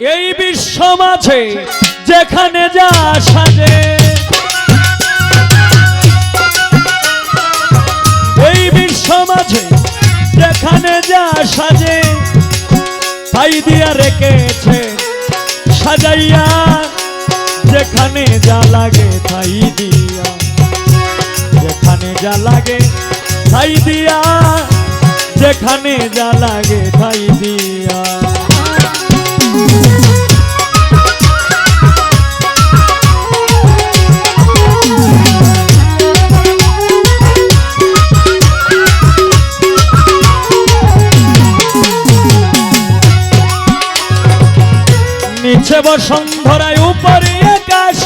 এই বিশ্ব মাঝে, যেখানে যা সাজে, এই বিশ্ব মাঝে, যেখানে যা সাজে তাই দিয়া রেখেছে, সাজাইয়া, যেখানে যা লাগে তাই দিয়া, যেখানে যা লাগে তাই দিয়া, যেখানে যা লাগে তাই দিয়া। নিচে বসন্ধরায় উপরে আকাশ,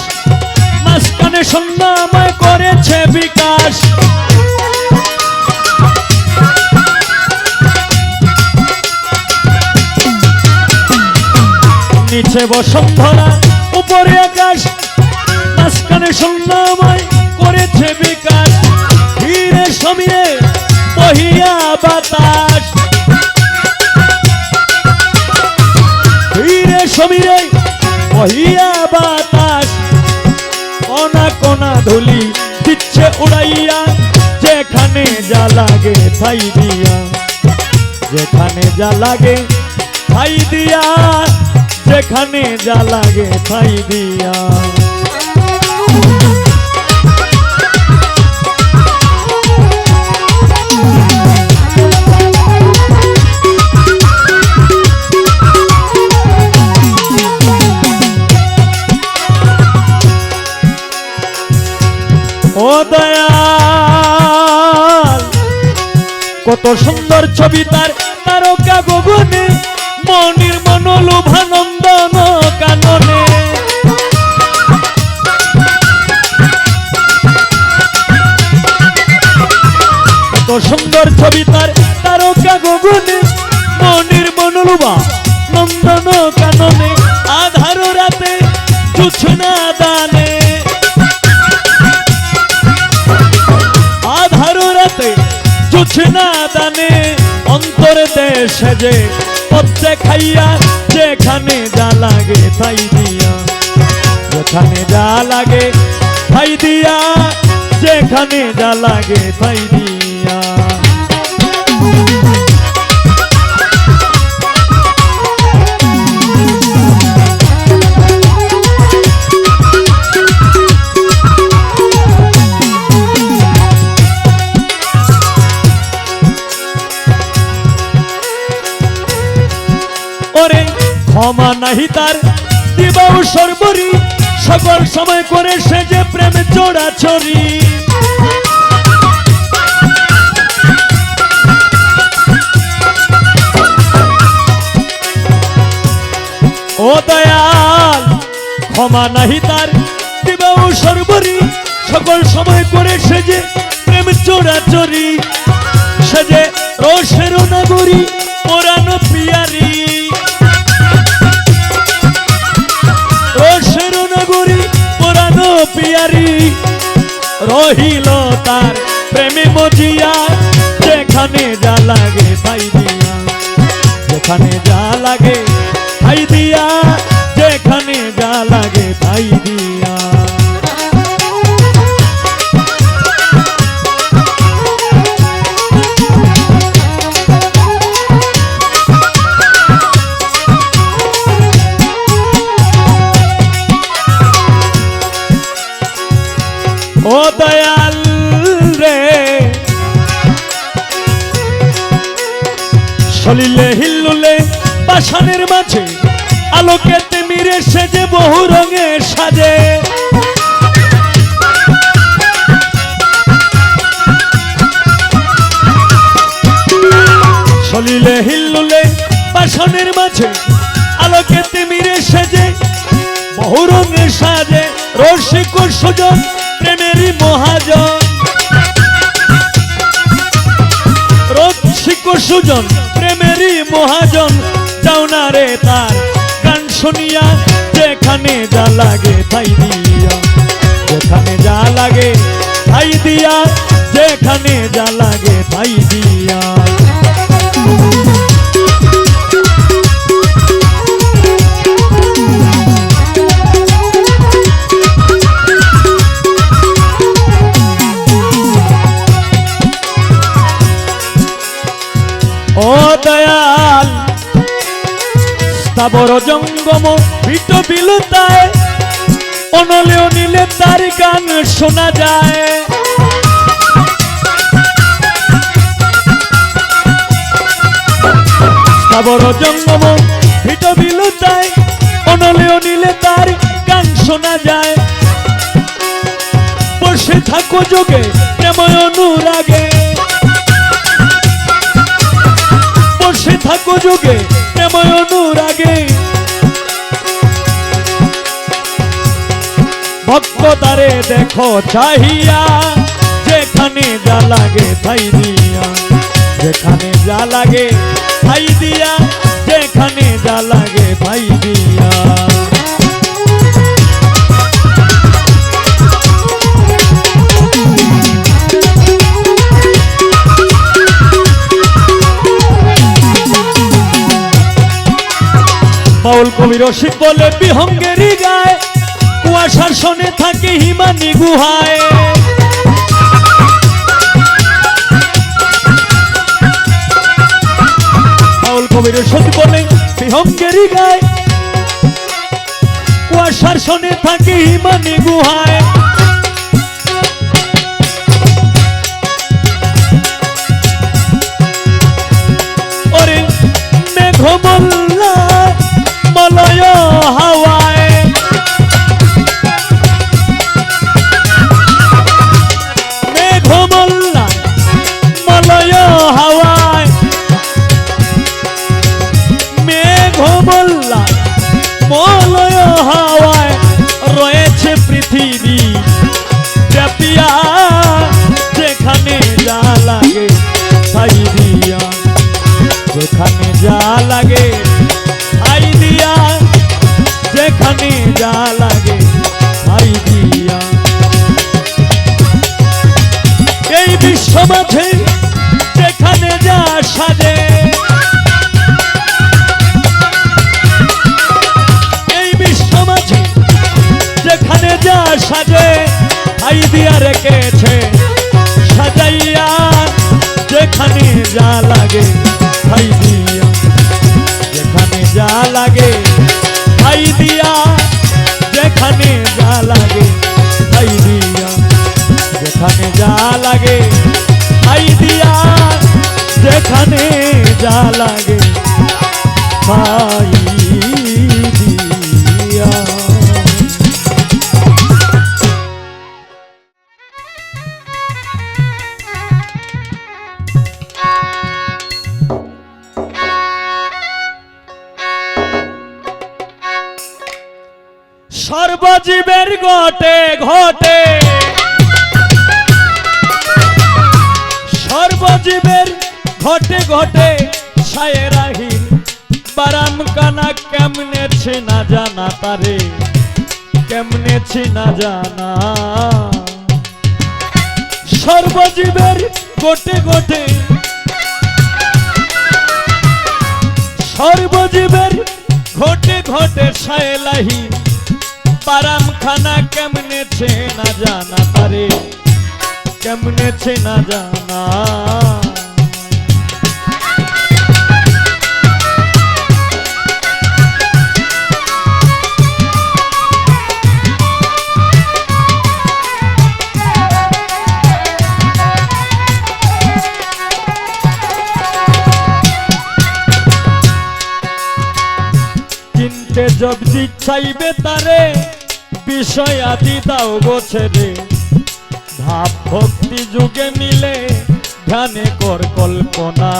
মাঝখানে সন্ধ্যাময় করেছে বিকাশ। নিচে বসন্ধরা উপরে আকাশ, মাঝখানে সন্ধ্যাময় করেছে বিকাশ। ধীরে সমীরে বহিয়া বাতাস। বহিয়া বাতাস, কনা কোনা ধুলি দিচ্ছে উড়াইয়া, যেখানে যা লাগে ঠাই দিয়া। যেখানে যা লাগে ঠাই দিয়া, যেখানে যা লাগে ঠাই দিয়া। কত সুন্দর ছবি তার তারকা গগনে, মনির মনোলোভানন্দন কাননে। কত সুন্দর ছবি তার তারকা গগনে, মনির মনোলোভা নন্দন কাননে। আধার রাতে জুছনা অন্তর দেশে যে পথে খাইয়া, যেখানে যা লাগে তাই দিয়া। যেখানে যা লাগে তাই দিয়া, যেখানে যা লাগে তাই দিয়া। নাহি তার। দিবাও সর্বরি, সকল সময় করে সে যে প্রেম চোরা ছড়ি। ও দয়াল, ক্ষমা নাহি তার। দিবাও সর্বরি, সকল সময় করে সে যে প্রেম চোরা চরি সে যে রোষের নাগরী পুরানো পিয়ারি রহিল তার প্রেমে মজিয়া যেখানে যা লাগে ভাই দিয়া। যেখানে যা লাগে ও দয়াল রে। সলিলে হিল্লুলে পাষাণের মাঝে, আলোকে তিমিরে সেজে বহু রঙে সাজে। সলিলে হিল্লুলে পাষাণের মাঝে, আলোকে তিমিরে সেজে বহু রঙে সাজে। রসিক সুজন প্রেমেরই মহাজন। রক্ষিক সুজন প্রেমেরই মহাজন। চাওনা রে তার গান শুনিয়া, যেখানে যা লাগে তাই দিয়া। যেখানে যা লাগে তাই দিয়া, যেখানে যা লাগে তাই দিয়া। স্থাবর জঙ্গম ভিট বিলুতায় অনলে অনিলে তার গান শোনা যায়। স্থাবর জঙ্গম ভিট বিলুতায় অনলে অনিলে তার গান শোনা যায়। বসে থাকো যোগে প্রেম অনুরাগে। বসে থাকো যোগে প্রেম অনুরাগে। ভক্ত তারে দেখো চাহিয়া, যেখানে যা লাগে তাই দিয়া। যেখানে যা লাগে ভাই দিয়া, যেখানে যা লাগে ভাই দিয়া। বাউল কবি রসিক বলে বিহঙ্গেরই গায়। কুয়াশার শনে থাকে হিমানি গুহায়। বাউল কবি রসিক বলে বিহঙ্গেরই গায়। কুয়াশার শনে থাকে হিমানি গুহায়। ওরে বিশ্ব যেখানে যা সাজে। এই বিশ্ব মাঝে যেখানে যা সাজে আই দিয়া রেখেছে সাজাইয়া যেখানে যা লাগে ভাই দিয়া যেখানে যা লাগে ভাই দিয়া যেখানে যা লাগে। যেখানে যা লাগে ভাই দিয়া যেখানে যা লাগে সর্বজীবের ঘটে ঘটে কেমনে ছে না জানা। সর্বজীবের গোটে গোটে। সর্বজীবের ঘটে ঘটে সায়েলাহি। পারাম খানা কেমনে ছে না জানা তারে? কেমনে ছে না জানা? জবজি চাইবে তারে, বিষয় আদি দাও গোছে রে। ভাব ভক্তি যুগে মিলে ধ্যানে কর কল্পনা।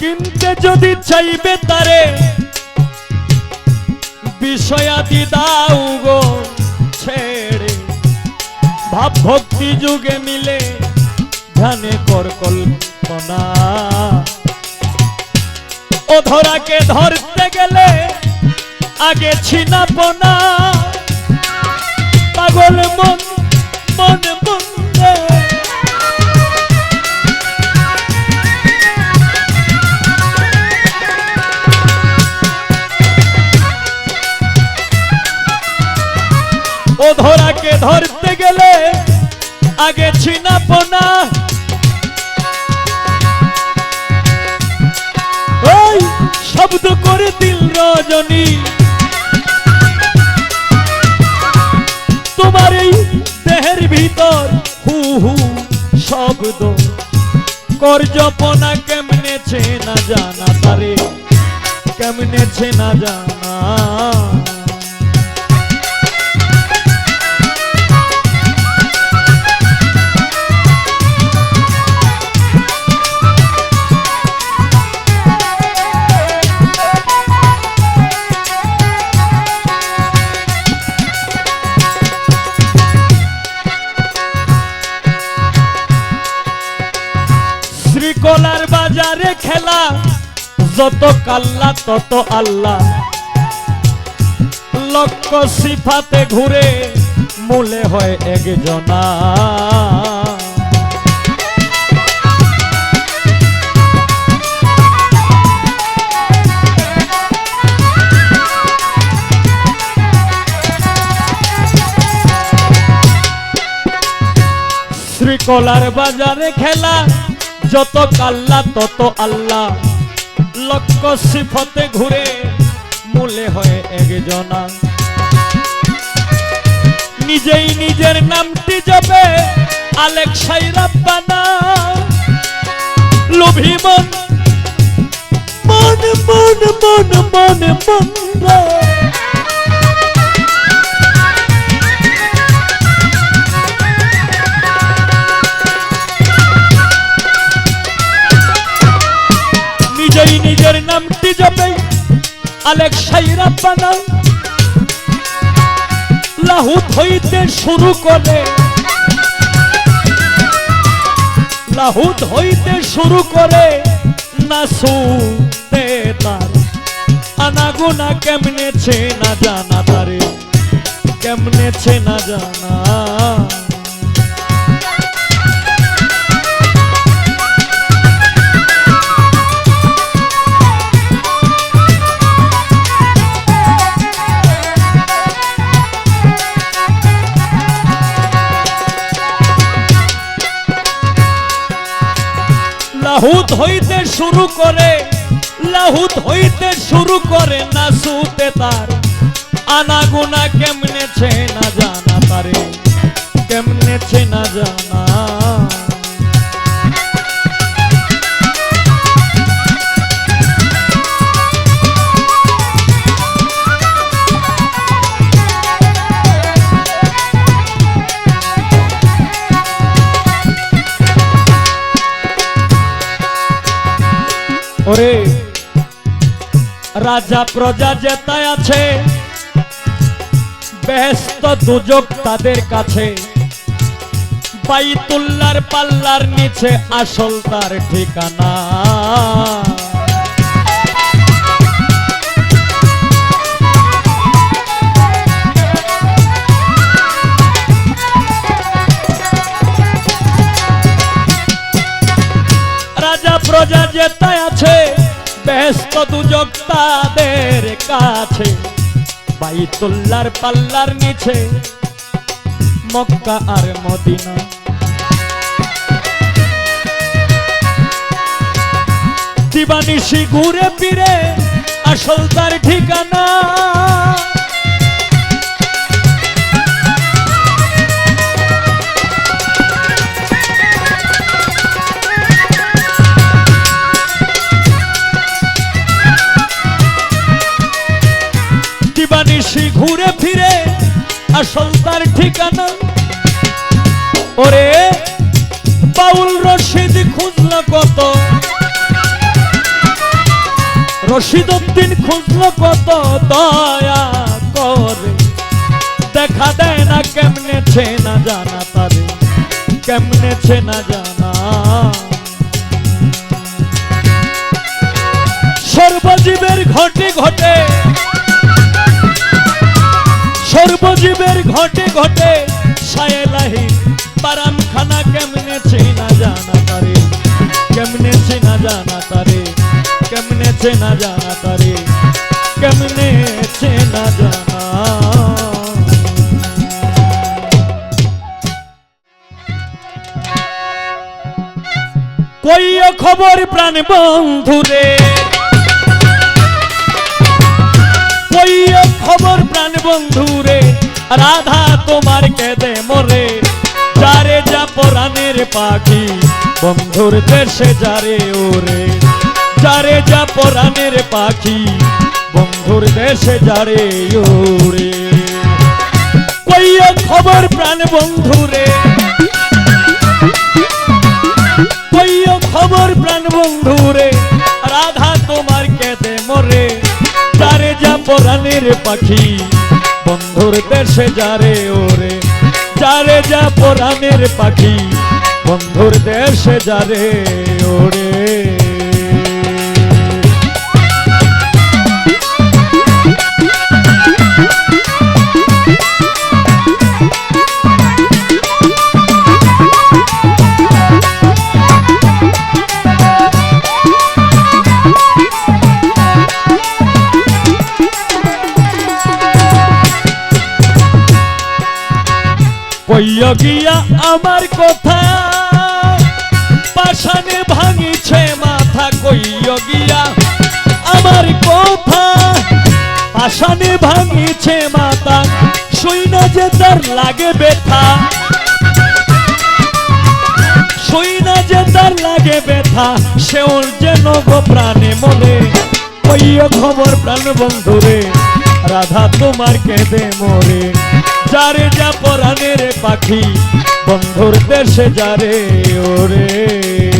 কিনতে যদি চাইবে তারে বিষয়াদি দাও গো, ছেড়ে। ভাব ভক্তি যুগে মিলে ধ্যানে কর কল্পনা। ও ধরাকে ধরতে গেলে আগে ছিনাপনা। পাগল মন ধরতে গেলে আগে ছিনা পোনা ওই শব্দ করে দিল রজনী। তোমার এই দেহের ভিতর হু হু শব্দ। করজপনা কেমনেছে না জানা তারে? কেমনেছে না জানা? যত কাল্লা, তত আল্লাহ লক্ষ সিফাতে ঘুরে মূলে হয় একজনা। শ্রীকলার বাজারে খেলা, যত কাল্লা, তত আল্লাহ লক্ষ সিফতে ঘুরে মূলে হয় একজনা। নিজেই নিজের নামটি যাবে আলেক সাই রাব্বানা। লোভী মন মন মন মন মন মন আলেক সাইরাব্বানা লাহুত হইতে শুরু করে। লাহুত হইতে শুরু করে। নাসুতে তার আনাগোনা কেমনেছে না জানা তারে। কেমনেছে না জানা। লাহুত হইতে শুরু করে, লাহুত হইতে শুরু করে না সুতে তার। আনাগুনা কেমনে ছে না জানা তারে কেমনেছে না জানা ওরে। রাজা, প্রজা জেতায় আছে, ব্যস্ত দুযোগ তাদের কাছে। বাইতুল্লার পাল্লার নিচে আসল তার ঠিকানা। প্রজা যেতায় আছে, ব্যস্ত দুযোগ তাদের কাছে। বাইতুল্লার পাল্লার নিচে, মক্কা আর মদিনা। দিবানিশি ঘুরে ফিরে আসল তার ঠিকানা। ঘুরে ফিরে আসল তার ঠিকানা। ওরে, বাউল রশিদ খুঁজল কত? রশিদ উদ্দিন খুঁজল কত? দয়া করে। দেখা দেয় না কেমনেছে না জানা তারে। কেমনেছে না জানা? সর্বজীবের ঘটে ঘটে। সর্বজীবের ঘটে ঘটে সায়েলাহি। পারামখানা কেমনে চেনা জানা তারে? কেমনে চেনা জানা তারে? কেমনে চেনা জানা তারে? কেমনে চেনা জানা? কইয় খবর প্রাণ বন্ধুরে? কইয় খবর প্রাণ বন্ধুরে রাধা তোমার কেদে মরে। যারে যা পরাণের পাখি, বন্ধুর দেশে যারে ওরে। যারে যা পরাণের পাখি, বন্ধুর দেশে যারে ওরে। কইও খবর প্রাণ বন্ধুরে কইও খবর প্রাণ বন্ধুরে পরাণের পাখি। বন্ধুর দেশে যারে ওরে যারে যা পরাণের পাখি। বন্ধুর দেশে যারে ওরে। আমার কথা। পাশানে ভাঙিছে মাথা, কইয়া গিয়া আমার কথা। পাশানে ভাঙিছে মাথা শুই না যে তার লাগে ব্যথা। শুই না যে তার লাগে ব্যথা সেওর যেন গো প্রাণে মনে কইয়া খবর প্রাণ বন্ধুরে, রাধা তোমার কেঁদে মরে। যারে যা পরাণের পাখি বন্ধুর দেশে যারে ওরে।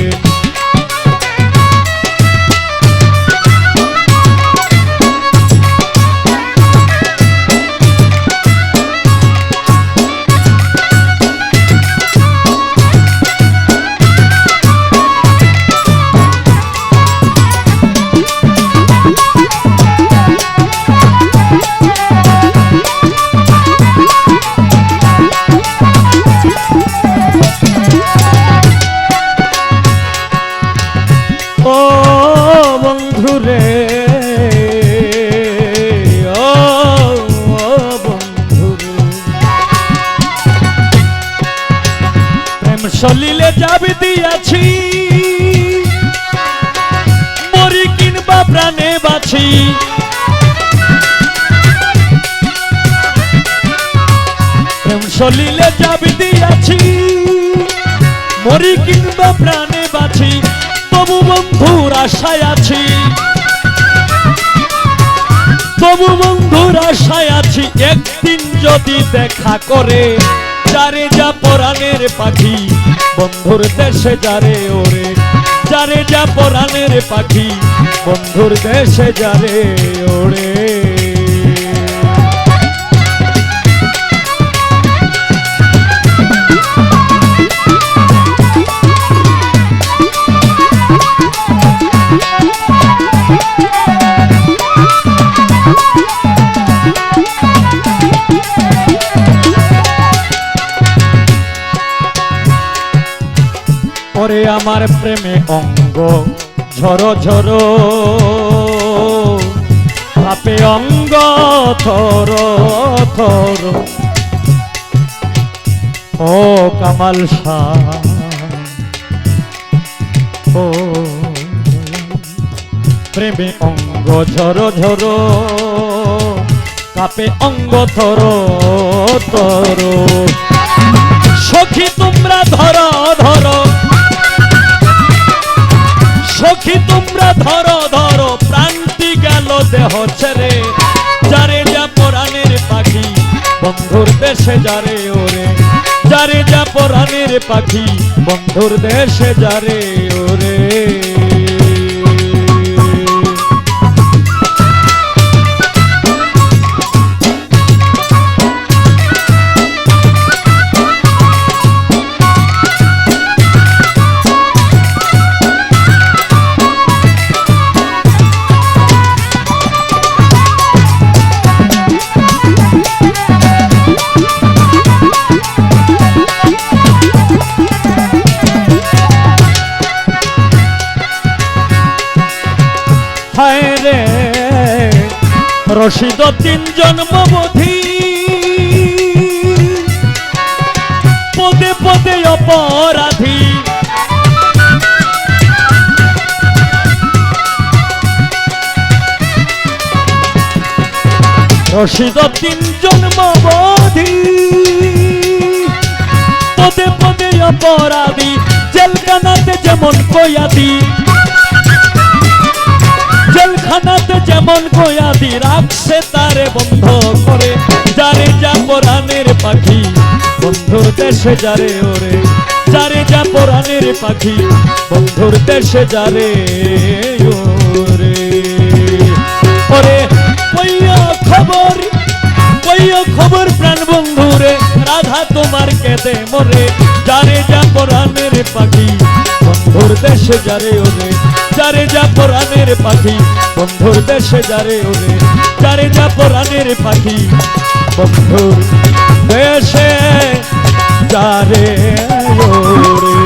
সলিলে যাবি দিয়াছি। মরি কিনবা প্রাণে বাছি। সলিলে যাবি দিয়াছি। মরি কিনবা প্রাণে বাছি। তবু বন্ধুর আশায় আছি। তবু বন্ধুর আশায় আছি। একদিন যদি দেখা করে যারে যা পরাণের পাখি, বন্ধুর দেশে যারে ওরে। যারে যা পরাণের পাখি, বন্ধুর দেশে যারে ওরে। ওরে আমার প্রেমে অঙ্গ। ঝরো ঝরো। তাপে অঙ্গ, থর থর। ও কামাল ও প্রেমে অঙ্গ, ঝরো ঝরো। কাপে অঙ্গ, থর তর সখী, তোমরা ধরো ধরো। সখী, তোমরা ধরো ধরো, প্রান্তি গেল দেহ ছেড়ে। যারে যা পরাণের পাখি, বন্ধুর দেশে যারে ওরে। যারে যা পরাণের পাখি, বন্ধুর দেশে যারে ওরে। রশিদ তিন জন্মবধি পদে পদে অপরাধী। রশিদ তিন জন্মবধি পদে পদে অপরাধী, জেলখানাতে যেমন কয়াদি জেলখানাতে যেমন কয়াদি রাখছে তারে বন্ধ করে, যারে যা পরাণের পাখি, বন্ধুর দেশে যারে ওরে, যারে যা পরাণের পাখি, বন্ধুর দেশে যারে ওরে। ওরে কইয়া খবর কইয়া খবর প্রাণ বন্ধুরে বাধা তোমার কেঁদে মরে, যারে যা পরানের পাখি, বন্ধুর দেশে যারে ওরে, যারে যা পরানের পাখি, বন্ধুর দেশে যারে ওরে, যারে যা পরানের পাখি, বন্ধুর দেশে যারে ওরে।